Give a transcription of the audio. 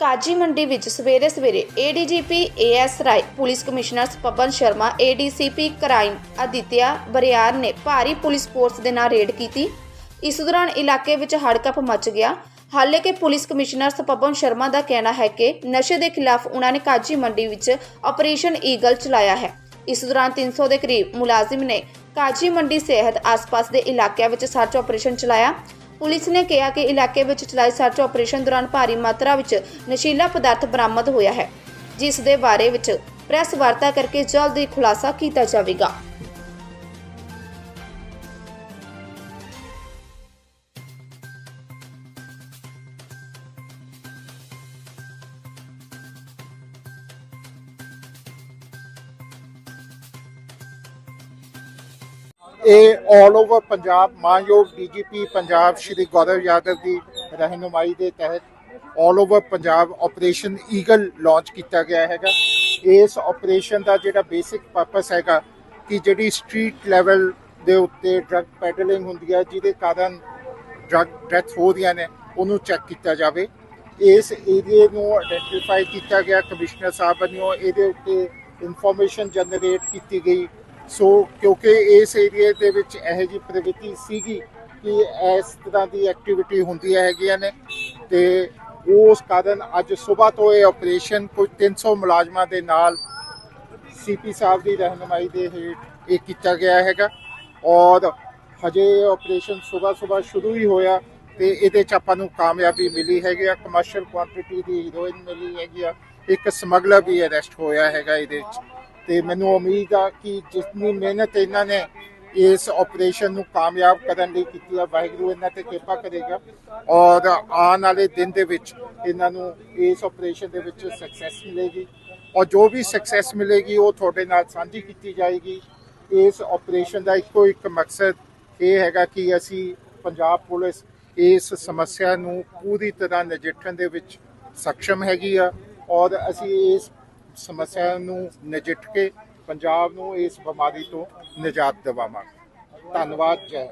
ਕਾਜੀ ਮੰਡੀ ਵਿੱਚ ਸਵੇਰੇ ਸਵੇਰੇ ADGP AS Rai, police commissioner Pawan Sharma ADCP crime Aditya Bariar ਨੇ ਭਾਰੀ ਪੁਲਿਸ ਫੋਰਸ ਦੇ ਨਾਲ ਰੇਡ ਕੀਤੀ। ਇਸ ਦੌਰਾਨ ਇਲਾਕੇ ਵਿੱਚ ਹੜਕੰਪ ਮਚ ਗਿਆ। ਹਾਲਾਂਕਿ ਪੁਲਿਸ ਕਮਿਸ਼ਨਰ ਸਪਵਨ ਸ਼ਰਮਾ ਦਾ ਕਹਿਣਾ ਹੈ ਕਿ ਨਸ਼ੇ ਦੇ ਖਿਲਾਫ ਉਹਨਾਂ ਨੇ ਕਾਜੀ ਮੰਡੀ ਵਿੱਚ ਆਪਰੇਸ਼ਨ ਈਗਲ ਚਲਾਇਆ ਹੈ। ਇਸ ਦੌਰਾਨ 300 ਦੇ ਕਰੀਬ ਮੁਲਾਜ਼ਮ ਨੇ ਕਾਜੀ ਮੰਡੀ ਸਿਹਤ ਆਸ-ਪਾਸ ਦੇ ਇਲਾਕਿਆਂ ਵਿੱਚ ਸਰਚ ਆਪਰੇਸ਼ਨ ਚਲਾਇਆ। ਪੁਲਿਸ ਨੇ ਕਿਹਾ ਕਿ ਇਲਾਕੇ ਵਿੱਚ ਚਲਾਏ ਸਰਚ ਆਪਰੇਸ਼ਨ ਦੌਰਾਨ ਭਾਰੀ ਮਾਤਰਾ ਵਿੱਚ ਨਸ਼ੀਲਾ ਪਦਾਰਥ ਬਰਾਮਦ ਹੋਇਆ ਹੈ, ਜਿਸ ਦੇ ਬਾਰੇ ਵਿੱਚ ਪ੍ਰੈਸ ਵਾਰਤਾ ਕਰਕੇ ਜਲਦ ਹੀ ਖੁਲਾਸਾ ਕੀਤਾ ਜਾਵੇਗਾ। ਇਹ 올 ਓਵਰ ਪੰਜਾਬ, ਮਾਨਯੋਗ ਡੀਜੀਪੀ ਪੰਜਾਬ ਸ਼੍ਰੀ ਗੌਰਵ ਯਾਦਵ ਦੀ ਰਹਿਨੁਮਾਈ ਦੇ ਤਹਿਤ 올 over Punjab Operation Eagle launch ਕੀਤਾ ਗਿਆ ਹੈਗਾ। ਇਸ ਆਪਰੇਸ਼ਨ ਦਾ ਜਿਹੜਾ ਬੇਸਿਕ ਪਰਪਸ ਹੈਗਾ ਕਿ ਜਿਹੜੀ ਸਟਰੀਟ ਲੈਵਲ ਦੇ ਉੱਤੇ ਡਰੱਗ ਪੈਡਲਿੰਗ ਹੁੰਦੀ ਹੈ, ਜਿਹਦੇ ਕਾਰਨ ਡਰੱਗ ਡੈਥ ਹੋ ਰਹੀਆਂ ਨੇ, ਉਹਨੂੰ ਚੈੱਕ ਕੀਤਾ ਜਾਵੇ। ਇਸ ਏਰੀਏ ਨੂੰ ਆਇਡੈਂਟੀਫਾਈ ਕੀਤਾ ਗਿਆ, ਕਮਿਸ਼ਨਰ ਸਾਹਿਬ ਵੱਲੋਂ ਇਹਦੇ ਉੱਤੇ ਇਨਫੋਰਮੇਸ਼ਨ ਜਨਰੇਟ ਕੀਤੀ ਗਈ। ਸੋ ਕਿਉਂਕਿ ਇਸ ਏਰੀਏ ਦੇ ਵਿੱਚ ਇਹੋ ਜਿਹੀ ਪ੍ਰਵਿਰਤੀ ਸੀਗੀ ਕਿ ਇਸ ਤਰ੍ਹਾਂ ਦੀ ਐਕਟੀਵਿਟੀ ਹੁੰਦੀਆਂ ਹੈਗੀਆਂ ਨੇ ਤੇ ਉਸ ਕਾਰਨ ਅੱਜ ਸਵੇਰ ਤੋਂ ਇਹ ਆਪਰੇਸ਼ਨ ਕੁਝ 300 ਮੁਲਾਜ਼ਮਾਂ ਦੇ ਨਾਲ ਸੀਪੀ ਸਾਹਿਬ ਦੀ ਰਹਿਨੁਮਾਈ ਦੇ ਹੇਠ ਇਹ ਕੀਤਾ ਗਿਆ ਹੈਗਾ। ਔਰ ਹਜੇ ਆਪਰੇਸ਼ਨ ਸਵੇਰ ਸਵੇਰ ਸ਼ੁਰੂ ਹੀ ਹੋਇਆ ਤੇ ਇਹਦੇ ਚ ਆਪਾਂ ਨੂੰ ਕਾਮਯਾਬੀ ਮਿਲੀ ਹੈਗੀ ਆ ਕਮਰਸ਼ੀਅਲ ਕੁਆਂਟੀਟੀ ਦੀ ਹੀਰੋਇਨ ਮਿਲੀ ਹੈਗੀ ਆ, ਇੱਕ ਸਮਗਲਰ ਵੀ ਅਰੈਸਟ ਹੋਇਆ ਹੈਗਾ ਇਹਦੇ ਵਿੱਚ ਤੇ ਮੈਨੂੰ ਉਮੀਦ ਆ ਕਿ ਜਿੰਨੀ ਮਿਹਨਤ ਇਹਨਾਂ ਨੇ ਇਸ ਆਪਰੇਸ਼ਨ ਨੂੰ ਕਾਮਯਾਬ ਕਰਨ ਲਈ ਕੀਤੀ ਆ, ਵਾਹਿਗੁਰੂ ਇਹਨਾਂ ਤੇ ਕਿਰਪਾ ਕਰੇਗਾ ਔਰ ਆਉਣ ਵਾਲੇ ਦਿਨ ਦੇ ਵਿੱਚ ਇਹਨਾਂ ਨੂੰ ਇਸ ਆਪਰੇਸ਼ਨ ਦੇ ਵਿੱਚ ਸਕਸੈਸ ਮਿਲੇਗੀ ਔਰ ਜੋ ਵੀ ਸਕਸੈਸ ਮਿਲੇਗੀ ਉਹ ਤੁਹਾਡੇ ਨਾਲ ਸਾਂਝੀ ਕੀਤੀ ਜਾਏਗੀ। ਇਸ ਆਪਰੇਸ਼ਨ ਦਾ ਇੱਕੋ ਇੱਕ ਮਕਸਦ ਇਹ ਹੈਗਾ ਕਿ ਅਸੀਂ ਪੰਜਾਬ ਪੁਲਿਸ ਇਸ ਸਮੱਸਿਆ ਨੂੰ ਪੂਰੀ ਤਰ੍ਹਾਂ ਨਜਿੱਠਣ ਦੇ ਵਿੱਚ ਸક્ષਮ ਹੈਗੀ ਆ ਔਰ ਅਸੀਂ ਇਸ ਸਮੱਸਿਆ ਨੂੰ ਨਜਿੱਠ ਕੇ ਪੰਜਾਬ ਨੂੰ ਇਸ ਬਿਮਾਰੀ ਤੋਂ ਨਿਜਾਤ ਦਿਵਾਵਾਂਗੇ। ਧੰਨਵਾਦ ਜੈ